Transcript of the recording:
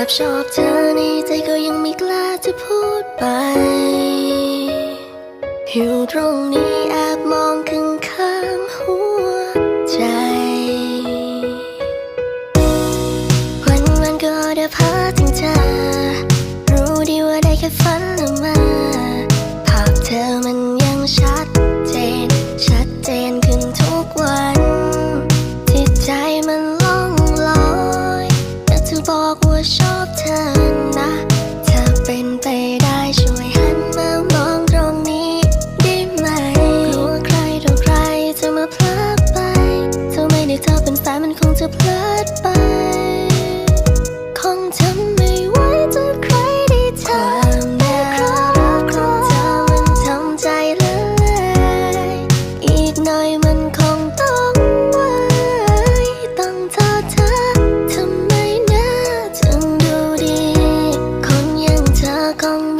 อบชอบเธอในใจก็ยังไม่กล้าจะพูดไปอยู่ตรงนี้แอบมองข้างข้างหัวใจ วันวันก็ได้พาถึงเธอ รู้ดีว่าได้แค่ฝันละมา บอกว่าชอบเธอนะถ้าเป็นไปได้ช่วยหันมามองตรงนี้ได้ไหมกลัวใครต่อใครจะมาพลาดไปถ้าไม่ได้เธอเป็นแฟนมันคงจะพลาดไป คงทำไม่ไหวจะใครได้เธอความน่ารักของเธอมันทำใจละลายอีกหน่อยมันคงต้อง con